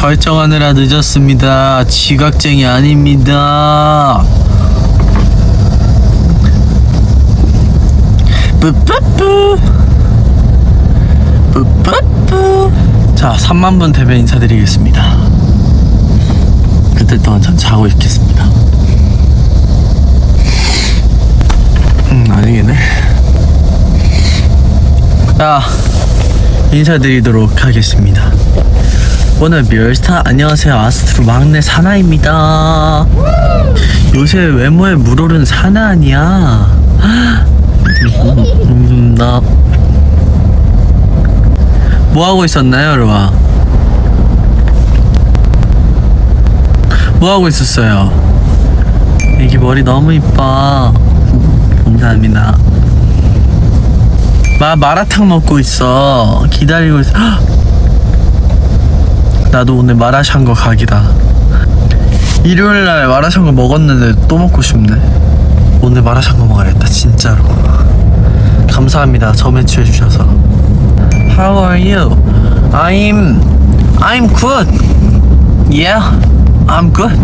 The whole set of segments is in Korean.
설정하느라 늦었습니다. 지각쟁이 아닙니다. 뿌뿌뿌 뿌뿌뿌 자 3만 분 대변 인사드리겠습니다. 그때 동안 전 자고 있겠습니다. 음 아니겠네. 자 인사드리도록 하겠습니다. 오늘 멸스타 안녕하세요 아스트로 막내 사나입니다. 요새 외모에 물오른 사나 아니야. 음, 나. 뭐 하고 있었나요, 루아? 뭐 하고 있었어요? 애기 머리 너무 이뻐. 감사합니다. 마 마라탕 먹고 있어. 기다리고 있어. 헉! 나도 오늘 마라샹궈 각이다. 일요일 날 마라샹궈 먹었는데 또 먹고 싶네. 오늘 마라샹궈 먹어야겠다, 진짜로. 감사합니다. 저 매치해 주셔서. How are you? I'm I'm good. Yeah, I'm good.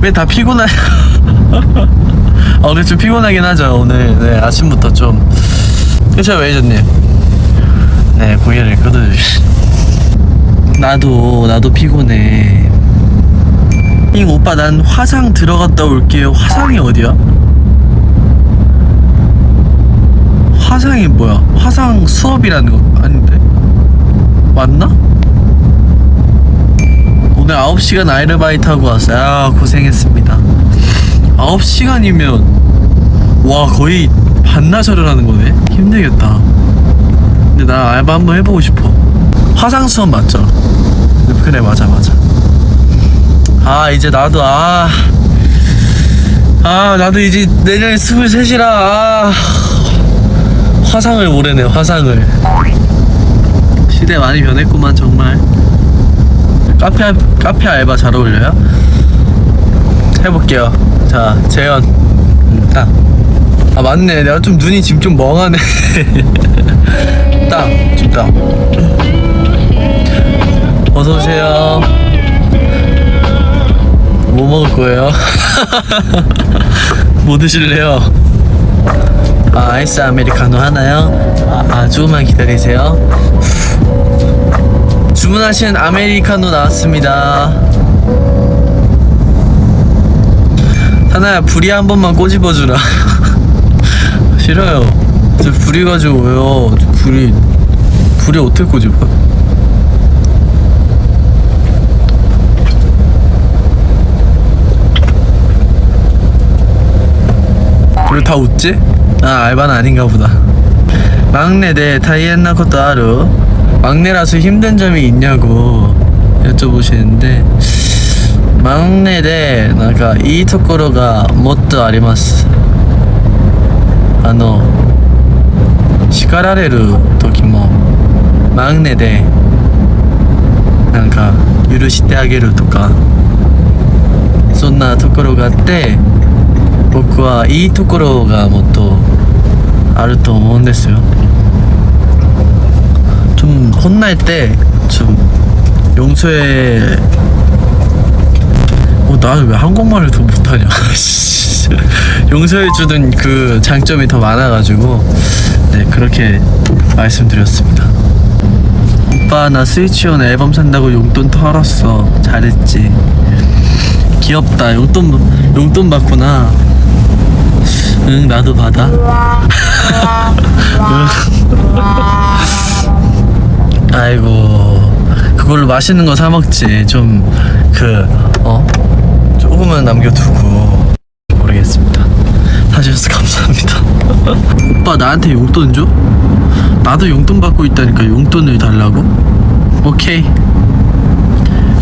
왜 다 피곤해? 어, 근데 좀 피곤하긴 하죠. 오늘 네, 아침부터 좀. 그쵸, 웨이저님? 네, 고개를 끄덕이. 나도 나도 피곤해. 이 오빠 난 화상 들어갔다 올게요. 화상이 어디야? 화상이 뭐야? 화상 수업이라는 거 아닌데? 맞나? 오늘 9시간 아르바이트 하고 왔어요. 아, 고생했습니다. 9시간이면 와, 거의 반나절을 하는 거네. 힘들겠다. 근데 나 알바 한번 해보고 싶어. 화상 수업 맞죠? 그래, 맞아, 맞아. 아, 이제 나도 아. 아, 나도 이제 내년에 23이라 아. 화상을 모르네 화상을 시대 많이 변했구만 정말 카페 알- 카페 알바 잘 어울려요? 해볼게요 자 재현 음, 딱 아 맞네 내가 좀 눈이 지금 좀 멍하네 딱 지금 딱 어서 오세요 뭐 먹을 거예요? 뭐 드실래요? 아, 아이스 아메리카노 하나요? 아, 아, 조금만 기다리세요. 주문하신 아메리카노 나왔습니다. 하나야, 불이 한 번만 꼬집어주라. 싫어요. 저 불이 가지고 왜요? 저 불이, 불이 어떻게 꼬집어? 왜 다 웃지? 아 알바는 아닌가 보다 막내 대 다이앤나 것도 하루 막내라서 힘든 점이 있냐고 여쭤보시는데 막내 대 뭔가 이ところがもっとあります あの叱られる時も막내でなんか許してあげるとかそんなところがあって僕はいいところがもっとあると思うんですよ좀 혼날 때 좀 용서해 어 나는 왜 한국말을 더 못하냐? 용서해주는 그 장점이 더 많아가지고 네 그렇게 말씀드렸습니다. 오빠 나 스위치온 앨범 산다고 용돈 털었어. 잘했지. 귀엽다. 용돈 용돈 받구나. 응 나도 받아. 응. 아이고 그걸로 맛있는 거 사 먹지. 좀 그 어 조금은 남겨두고 모르겠습니다 사주셔서 감사합니다 오빠 나한테 용돈 줘? 나도 용돈 받고 있다니까 용돈을 달라고? 오케이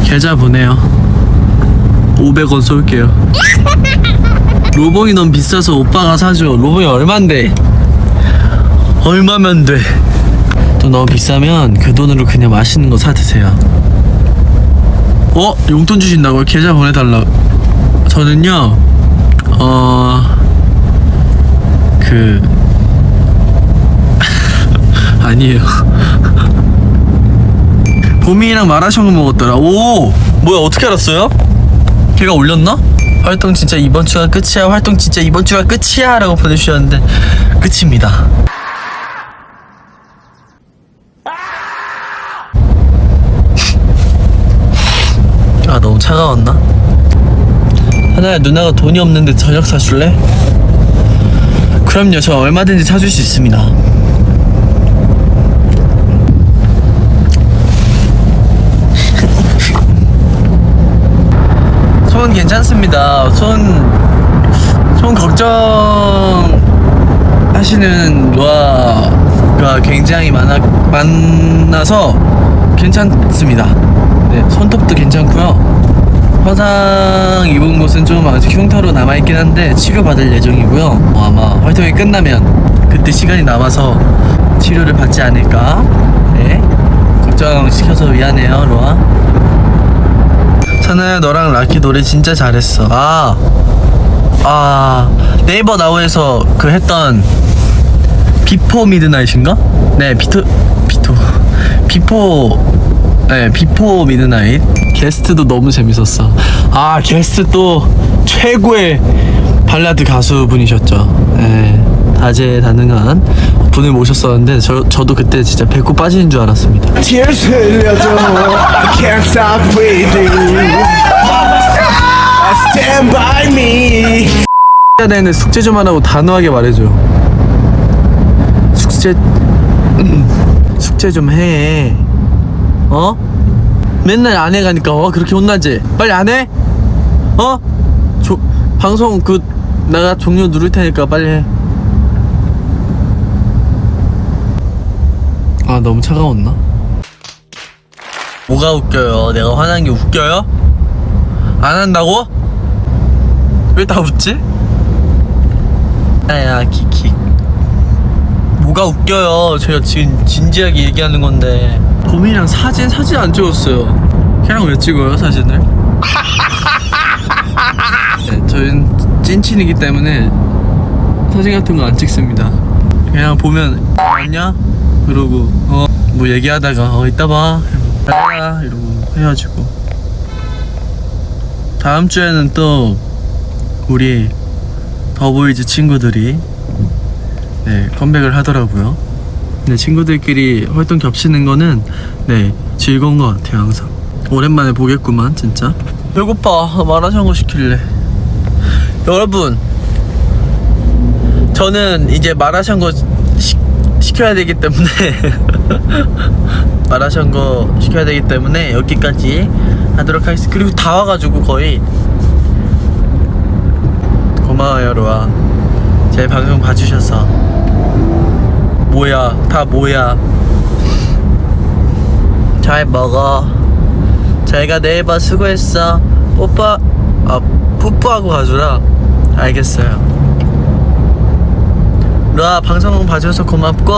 계좌 보내요 500원 쏠게요 로봉이 너무 비싸서 오빠가 사줘. 로봉이 얼만데? 얼마면 돼? 또 너무 비싸면 그 돈으로 그냥 맛있는 거 사 드세요. 어? 용돈 주신다고요? 계좌 보내달라. 저는요, 어, 그, 아니에요. 보미랑 마라샹궈 먹었더라. 오, 뭐야 어떻게 알았어요? 걔가 올렸나? 활동 진짜 이번 주가 끝이야. 활동 진짜 이번 주가 끝이야 라고 보내주셨는데 끝입니다. 아 너무 차가웠나? 하나야 누나가 돈이 없는데 저녁 사줄래? 그럼요 저 얼마든지 사줄 수 있습니다. 손 괜찮습니다. 손, 손 걱정 하시는 노아가 굉장히 많아, 많아서 괜찮습니다. 네 손톱도 괜찮고요 화상 입은 곳은 좀 아직 흉터로 남아있긴 한데 치료받을 예정이고요. 어, 아마 활동이 끝나면 그때 시간이 남아서 치료를 받지 않을까. 네. 걱정시켜서 미안해요 로아. 사나야 너랑 라키 노래 진짜 잘했어. 아, 아. 네이버 나우에서 그 했던 비포 미드나잇인가? 네 비토 비토. 비포 네 비포 미드나잇 게스트도 너무 재밌었어 아 게스트 또 최고의 발라드 가수 분이셨죠 네 다재다능한 분을 모셨었는데 저, 저도 그때 진짜 배꼽 빠지는 줄 알았습니다 Tears 흘려도 I can't stop breathing Stand by me 해야 되는데 숙제 좀 하라고 단호하게 말해줘. 숙제 음, 숙제 좀 해. 어? 맨날 안 해가니까 어 그렇게 혼나지. 빨리 안 해? 어? 조, 방송 그 내가 종료 누를 테니까 빨리 해. 아 너무 차가웠나? 뭐가 웃겨요? 내가 화난 게 웃겨요? 안 한다고? 왜 다 웃지? 야야 키키 뭐가 웃겨요 제가 지금 진지하게 얘기하는 건데 봄이랑 사진 사진 안 찍었어요 걔랑 왜 찍어요 사진을? 네, 저희는 찐친이기 때문에 사진 같은 거 안 찍습니다 그냥 보면 안녕? 그러고 어 뭐 얘기하다가 어 이따 봐 이러고 이러고 헤어지고 다음 주에는 또 우리 더보이즈 친구들이 네 컴백을 하더라고요. 네 친구들끼리 활동 겹치는 거는 네 즐거운 것 같아요 항상. 오랜만에 보겠구만 진짜. 배고파 마라샹궈 시킬래. 여러분 저는 이제 마라샹궈 시, 시켜야 되기 때문에 마라샹궈 시켜야 되기 때문에 여기까지 하도록 하겠습니다. 그리고 다 와가지고 거의 고마워요 로아 제 방송 봐주셔서 뭐야? 다 뭐야? 잘 먹어. 잘가 내일 봐 수고했어. 오빠 아 뽀뽀하고 가주라. 알겠어요. 로아 방송 봐줘서 고맙고.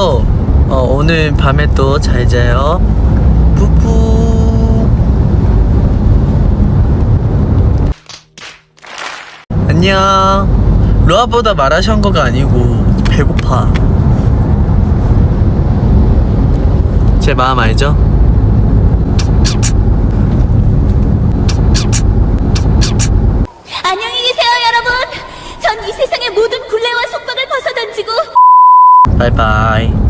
어, 오늘 밤에 또 잘 자요. 뿌뿌 안녕. 로아보다 마라샹궈가 아니고 배고파. 제 마음 알죠? 안녕히 계세요, 여러분. 전 이 세상의 모든 굴레와 속박을 벗어던지고 바이바이.